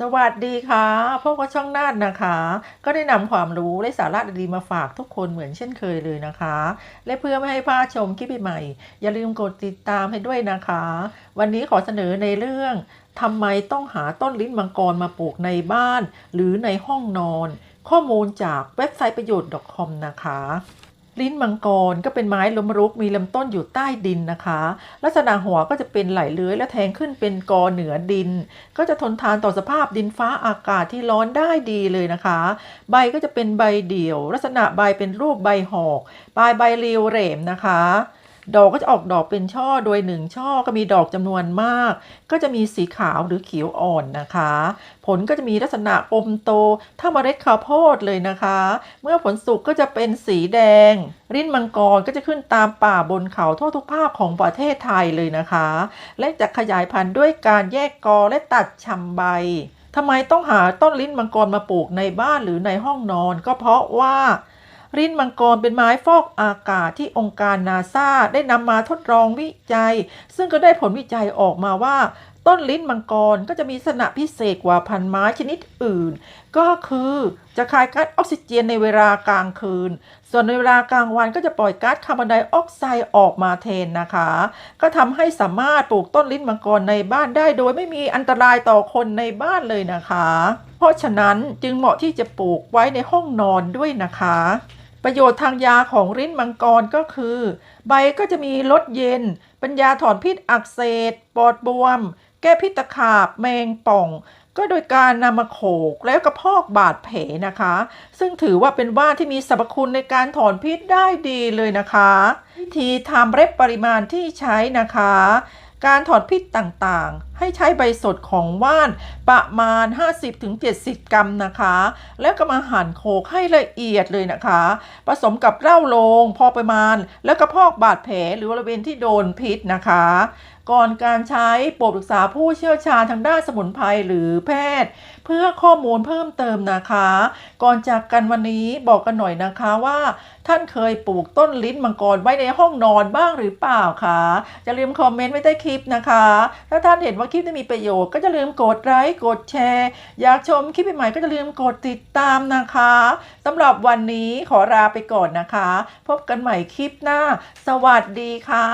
สวัสดีค่ะพวกก็ช่องนาดนะคะ ก็ได้นำความรู้และสาระดีๆมาฝากทุกคนเหมือนเช่นเคยเลยนะคะ และเพื่อไม่ให้พลาดชมคลิปใหม่ๆอย่าลืมกดติดตามให้ด้วยนะคะ วันนี้ขอเสนอในเรื่องทำไมต้องหาต้นลิ้นมังกรมาปลูกในบ้าน หรือในห้องนอน ข้อมูลจากเว็บไซต์ประโยชน์ .com นะคะ ลิ้นมังกรก็เป็นไม้ล้มรุกมีลำต้นอยู่ใต้ดินนะคะ ลักษณะหัวก็จะเป็นไหลเลื้อยและแทงขึ้นเป็นกอเหนือดิน ก็จะทนทานต่อสภาพดินฟ้าอากาศที่ร้อนได้ดีเลยนะคะ ใบก็จะเป็นใบเดี่ยว ลักษณะใบเป็นรูปใบหอก ปลายใบเรียวเหลมนะคะ ดอกก็จะออกดอกเป็นช่อโดยหนึ่งช่อก็มีดอกจำนวนมาก ก็จะมีสีขาวหรือเขียวอ่อนนะคะ ผลก็จะมีลักษณะอมโตเท่าเมล็ดข้าวโพดเลยนะคะ เมื่อผลสุกก็จะเป็นสีแดง ริ้นมังกรก็จะขึ้นตามป่าบนเขาทั่วทุกภาคของประเทศไทยเลยนะคะ และจะขยายพันธุ์ด้วยการแยกกอและตัดชำใบทำไมต้องหาต้นลิ้นมังกรมาปลูกในบ้านหรือในห้องนอน ก็เพราะว่า ริ้นมังกรเป็นไม้ฟอกอากาศที่องค์การนาซาได้นำมาทดลองวิจัย ซึ่งก็ได้ผลวิจัยออกมาว่า ต้นลิ้นมังกรก็จะมีลักษณะพิเศษกว่าพันไม้ชนิดอื่น ก็คือจะคายก๊าซออกซิเจนในเวลากลางคืน ส่วนในเวลากลางวันก็จะปล่อยก๊าซคาร์บอนไดออกไซด์ออกมาแทนนะคะ ก็ทำให้สามารถปลูกต้นลิ้นมังกรในบ้านได้โดยไม่มีอันตรายต่อคนในบ้านเลยนะคะ เพราะฉะนั้นจึงเหมาะที่จะปลูกไว้ในห้องนอนด้วยนะคะประโยชน์ทางยาของริ้นมังกรก็คือ ใบก็จะมีรสเย็นเป็นยาถอนพิษอักเสบปอดบวม ก้พิษตะขาบแมงป่อง ก็โดยการนำมาโขกแล้วก็พอกบาดแผลนะคะ ซึ่งถือว่าเป็นว่านที่มีสรรพคุณในการถอนพิษได้ดีเลยนะคะวิธีทำเร็บปริมาณที่ใช้นะคะ การถอนพิษต่างๆให้ใช้ใบสดของว่านประมาณ 50-70 กรัมนะคะ แล้วก็มาหั่นโขกให้ละเอียดเลยนะคะ ผสมกับเหล้าโลงพอประมาณ แล้วก็พอกบาดแผลหรือบริเวณที่โดนพิษนะคะก่อนการใช้โปรดปรึกษาผู้เชี่ยวชาญทางด้านสมุนไพรหรือแพทย์ เพื่อข้อมูลเพิ่มเติมนะคะ ก่อนจากกันวันนี้บอกกันหน่อยนะคะว่า ท่านเคยปลูกต้นลิ้นมังกรไว้ในห้องนอนบ้างหรือเปล่าคะอย่าลืมคอมเมนต์ไว้ใต้คลิปนะคะ ถ้าท่านเห็นว่าคลิปนี้มีประโยชน์ก็จะลืมกดไลค์กดแชร์ อยากชมคลิปใหม่ก็จะลืมกดติดตามนะคะสำหรับวันนี้ขอลาไปก่อนนะคะ พบกันใหม่คลิปหน้า สวัสดีค่ะ